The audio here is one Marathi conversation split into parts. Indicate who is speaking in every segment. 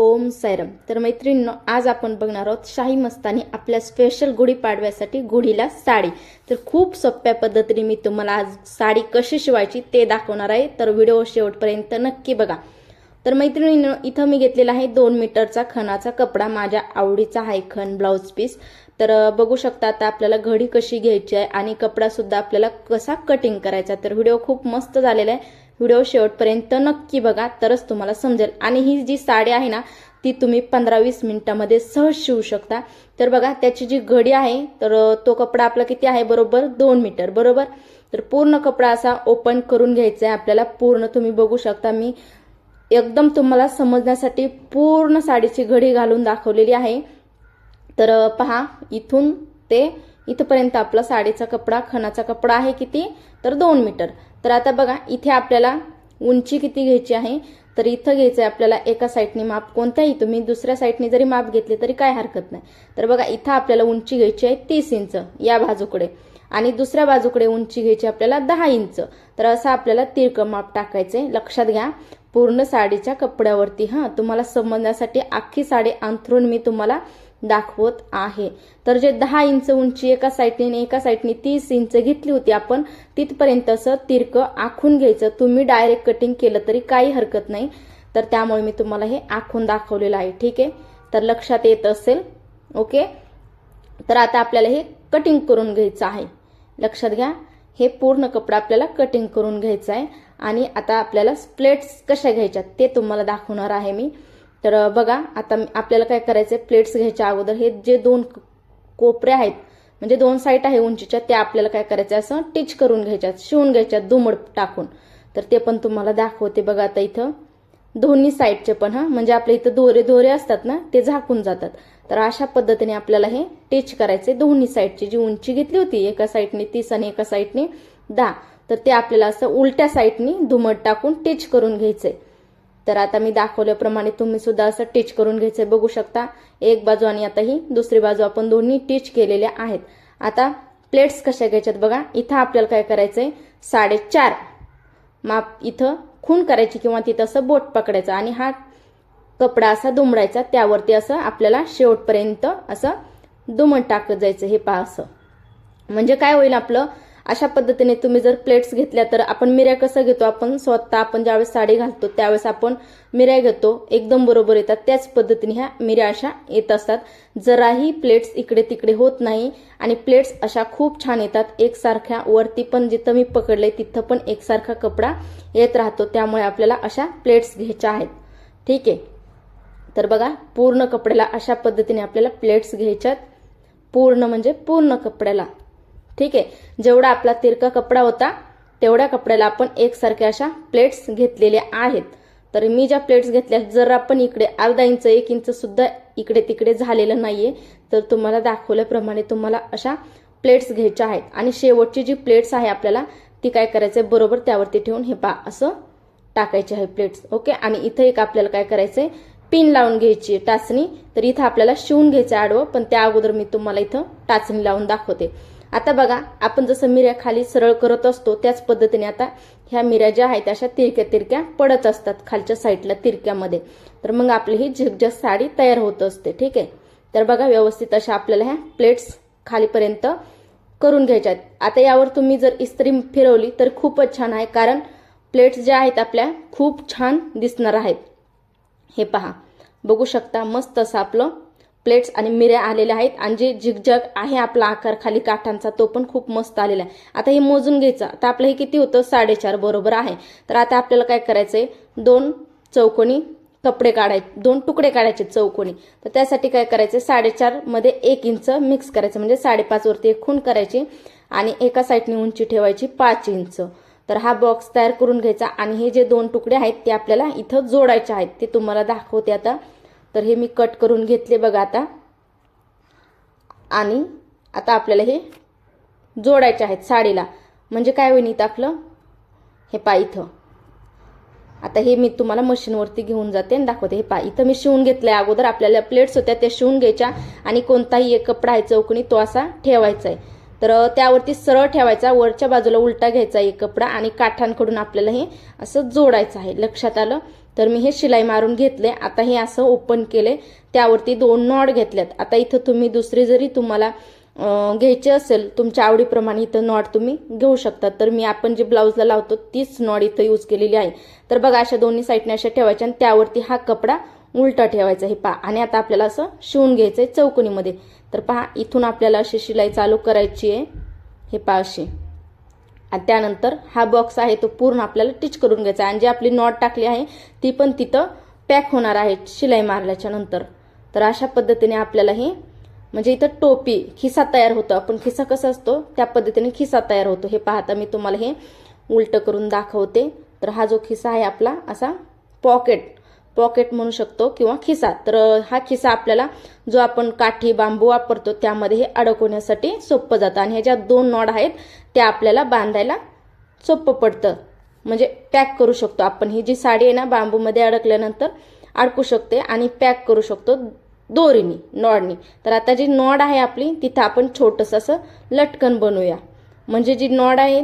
Speaker 1: ओम सायरम तर मैत्रिणींनो आज आपण बघणार आहोत शाही मस्तानी आपल्या स्पेशल गुढी पाडव्यासाठी गुढीला साडी. तर खूप सोप्या पद्धतीने मी तुम्हाला आज साडी कशी शिवायची ते दाखवणार आहे. तर व्हिडिओ शेवटपर्यंत नक्की बघा. तर मैत्रिणींनो इथं मी घेतलेला आहे दोन मीटरचा खणाचा कपडा. माझ्या आवडीचा आहे खण ब्लाऊज पीस तर बघू शकता आता आपल्याला घडी कशी घ्यायची आहे आणि कपडा सुद्धा आपल्याला कसा कटिंग करायचा तर व्हिडिओ खूप मस्त झालेला आहे. व्हिडिओ शेवटपर्यंत नक्की बघा तरच तुम्हाला समजेल. आणि ही जी साडी आहे ना ती तुम्ही पंधरा वीस मिनिटामध्ये सहज शिवू शकता. तर बघा त्याची जी घडी आहे तर तो कपडा आपला किती आहे बरोबर? दोन मीटर बरोबर? तर पूर्ण कपडा असा ओपन करून घ्यायचा आहे आपल्याला. पूर्ण तुम्ही बघू शकता. मी एकदम तुम्हाला समजण्यासाठी पूर्ण साडीची घडी घालून दाखवलेली आहे. तर पहा इथून ते इथपर्यंत आपला साडीचा कपडा खणाचा कपडा आहे किती? तर दोन मीटर. तर आता बघा इथे आपल्याला उंची किती घ्यायची आहे? तर इथं घ्यायचं आहे आपल्याला एका साईडने माप कोणत्याही. तुम्ही दुसऱ्या साईडने जरी माप घेतले तरी काय हरकत नाही. तर बघा इथं आपल्याला उंची घ्यायची आहे तीस इंच या बाजूकडे. आणि दुसऱ्या बाजूकडे उंची घ्यायची आपल्याला दहा इंच. तर असं आपल्याला तिरकं माप टाकायचंय. लक्षात घ्या पूर्ण साडीच्या कपड्यावरती हां तुम्हाला समजण्यासाठी अख्खी साडी अंथरून मी तुम्हाला दाखवत आहे. तर जे दहा इंच उंची एका साईडने एका साईडने तीस इंच घेतली होती आपण तिथपर्यंत असं तिरकं आखून घ्यायचं. तुम्ही डायरेक्ट कटिंग केलं तरी काही हरकत नाही. तर त्यामुळे मी तुम्हाला हे आखून दाखवलेलं आहे. ठीक आहे? तर लक्षात येत असेल. ओके? तर आता आपल्याला हे कटिंग करून घ्यायचं आहे. लक्षात घ्या. हे पूर्ण कपडा आपल्याला कटिंग करून घ्यायचं आहे. आणि आता आपल्याला स्प्लेट्स कशा घ्यायच्या ते तुम्हाला दाखवणार आहे मी. तर बघा आता आपल्याला काय करायचं आहे प्लेट्स घ्यायच्या अगोदर हे जे दोन कोपरे आहेत म्हणजे दोन साईट आहे उंचीच्या त्या आपल्याला काय करायचं आहे असं टिच करून घ्यायच्यात शिवून घ्यायच्यात दुमड टाकून. तर ते पण तुम्हाला दाखवते बघा आता इथं. दोन्ही साईडचे पण हा म्हणजे आपल्या इथं दोरे दोरे असतात ना ते झाकून जातात. तर अशा पद्धतीने आपल्याला हे टिच करायचे दोन्ही साईडची जी उंची घेतली होती एका साईडने तीस आणि एका साईडने दहा. तर ते आपल्याला असं उलट्या साईडनी धुमट टाकून टिच करून घ्यायचंय. तर आता मी दाखवल्याप्रमाणे तुम्ही सुद्धा असं टिच करून घ्यायचं बघू शकता एक बाजू आणि आता ही दुसरी बाजू आपण दोन्ही टिच केलेल्या आहेत. आता प्लेट्स कशा घ्यायच्यात बघा. इथं आपल्याला काय करायचंय? साडेचार. माप इथं खून करायची किंवा तिथं असं बोट पकडायचं आणि हा कपडा असा दुमडायचा त्यावरती असं आपल्याला शेवटपर्यंत असं दुमट टाकत जायचं हे पहा असं. म्हणजे काय होईल आपलं? अशा पद्धतीने तुम्ही जर प्लेट्स घेतल्या तर आपण मिऱ्या कसं घेतो? आपण स्वतः आपण ज्यावेळेस साडी घालतो त्यावेळेस आपण मिऱ्या घेतो. एकदम बरोबर येतात. त्याच पद्धतीने ह्या मिऱ्या अशा येत असतात. जराही प्लेट्स इकडे तिकडे होत नाही आणि प्लेट्स अशा खूप छान येतात. एकसारख्या वरती पण जिथं मी पकडले तिथं पण एकसारखा कपडा येत राहतो. त्यामुळे आपल्याला अशा प्लेट्स घ्यायच्या आहेत. ठीक आहे? तर बघा पूर्ण कपड्याला अशा पद्धतीने आपल्याला प्लेट्स घ्यायच्यात. पूर्ण म्हणजे पूर्ण कपड्याला. ठीक आहे? जेवढा आपला तिरका कपडा होता तेवढ्या कपड्याला आपण एकसारख्या अशा प्लेट्स घेतलेल्या आहेत. तर मी ज्या प्लेट्स घेतल्या जर आपण इकडे अर्धा इंच एक इंच सुद्धा इकडे तिकडे झालेलं नाहीये. तर तुम्हाला दाखवल्याप्रमाणे तुम्हाला अशा प्लेट्स घ्यायच्या आहेत. आणि शेवटची जी प्लेट्स आहे आपल्याला ती काय करायचं बरोबर त्यावरती ठेवून हे पा असं टाकायचे आहे प्लेट्स ओके? आणि इथं एक आपल्याला काय करायचंय पिन लावून घ्यायची आहे टाचणी. तर इथं आपल्याला शिवून घ्यायचं आहे आडवं पण त्या अगोदर मी तुम्हाला इथं टाचणी लावून दाखवते. आता बघा आपण जसं मिऱ्या खाली सरळ करत असतो त्याच पद्धतीने आता ह्या मिऱ्या ज्या आहेत अशा तिरक्या तिरक्या पडत असतात खालच्या साईडला तिरक्यामध्ये. तर मग आपली ही झिगझग साडी तयार होत असते ठीक आहे? तर बघा व्यवस्थित अशा आपल्याला ह्या प्लेट्स खालीपर्यंत करून घ्यायच्या आहेत. आता यावर तुम्ही जर इस्त्री फिरवली तर खूपच छान आहे कारण प्लेट्स ज्या आहेत आपल्या खूप छान दिसणार आहेत. हे पहा बघू शकता मस्त असं आपलं प्लेट्स आणि मिऱ्या आलेल्या आहेत. आणि जे झिगझग आहे आपला आकार खाली काठांचा तो पण खूप मस्त आलेला आहे. आता हे मोजून घ्यायचं. आता आपलं हे किती होतं? साडेचार बरोबर आहे. तर आता आपल्याला काय करायचंय? दोन चौकोनी कपडे काढायचे दोन तुकडे काढायचे चौकोनी. तर त्यासाठी काय करायचं साडेचारमध्ये एक इंच मिक्स करायचं. म्हणजे साडेपाच वरती एक खूण करायची आणि एका साईडने उंची ठेवायची पाच इंच. तर हा बॉक्स तयार करून घ्यायचा. आणि हे जे दोन तुकडे आहेत ते आपल्याला इथं जोडायचे आहेत. ते तुम्हाला दाखवते आता. तर हे मी कट करून घेतले बघा आता. आणि आता आपल्याला हे जोडायचे आहेत साडीला. म्हणजे काय होईल इथं आपलं? हे पा इथं. आता हे मी तुम्हाला मशीनवरती घेऊन जाते आणि दाखवते. हे पा इथं मी शिवून घेतलंय. अगोदर आपल्याला प्लेट्स होत्या त्या शिवून घ्यायच्या आणि कोणताही एक कपडा आहे चौकणी तो असा ठेवायचा आहे तर त्यावरती सरळ ठेवायचा वरच्या बाजूला उलटा घ्यायचा एक कपडा आणि काठांकडून आपल्याला हे असं जोडायचं आहे. लक्षात आलं? तर मी हे शिलाई मारून घेतले. आता हे असं ओपन केले. त्यावरती दोन नॉड घेतल्यात. आता इथं तुम्ही दुसरी जरी तुम्हाला घ्यायचे असेल तुमच्या आवडीप्रमाणे इथं नॉट तुम्ही घेऊ शकता तर मी आपण जे ब्लाऊजला लावतो तीच नॉड इथं यूज केलेली आहे. तर बघा अशा दोन्ही साईडने अशा ठेवायच्या आणि त्यावरती हा कपडा उलटा ठेवायचा हे पहा आणि आता आपल्याला असं शिवून घ्यायचं आहे चौकणीमध्ये तर पहा इथून आपल्याला अशी शिलाई चालू करायची आहे. हे पहा अशी. आणि त्यानंतर हा बॉक्स आहे तो पूर्ण आपल्याला टिच करून घ्यायचा आहे. आणि जी आपली नॉट टाकली आहे ती पण तिथं पॅक होणार आहे शिलाई मारल्याच्या नंतर. तर अशा पद्धतीने आपल्याला हे म्हणजे इथं टोपी खिसा तयार होतो. आपण खिसा कसा असतो? त्या पद्धतीने खिसा तयार होतो. हे पाहता मी तुम्हाला हे उलट करून दाखवते. तर हा जो खिसा आहे आपला असा पॉकेट पॉकेट म्हणू शकतो किंवा खिसा. तर हा खिसा आपल्याला जो आपण काठी बांबू वापरतो त्यामध्ये हे अडकवण्यासाठी सोपं जातं. आणि ह्याच्यात दोन नॉड आहेत त्या आपल्याला बांधायला सोपं पडतं. म्हणजे पॅक करू शकतो आपण. ही जी साडी आहे ना बांबूमध्ये अडकल्यानंतर अडकू शकते आणि पॅक करू शकतो दोरीनी नॉडनी. तर आता जी नॉड आहे आपली तिथं आपण छोटंसं असं लटकन बनवूया. म्हणजे जी नॉड आहे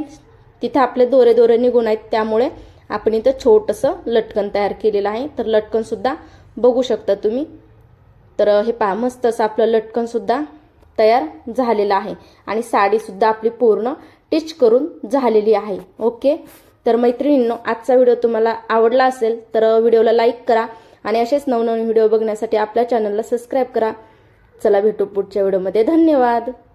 Speaker 1: तिथं आपले दोरे दोरे निघून आहेत. त्यामुळे आपण इथं छोटंसं लटकन तयार केलेलं आहे. तर लटकनसुद्धा बघू शकता तुम्ही. तर हे पहा मस्त असं आपलं लटकनसुद्धा तयार झालेलं आहे. आणि साडीसुद्धा आपली पूर्ण टिच करून झालेली आहे. ओके? तर मैत्रिणींनो आजचा व्हिडिओ तुम्हाला आवडला असेल तर व्हिडिओला लाईक करा आणि असेच नवनवीन व्हिडिओ बघण्यासाठी आपल्या चॅनलला सबस्क्राईब करा. चला भेटू पुढच्या व्हिडिओमध्ये. धन्यवाद!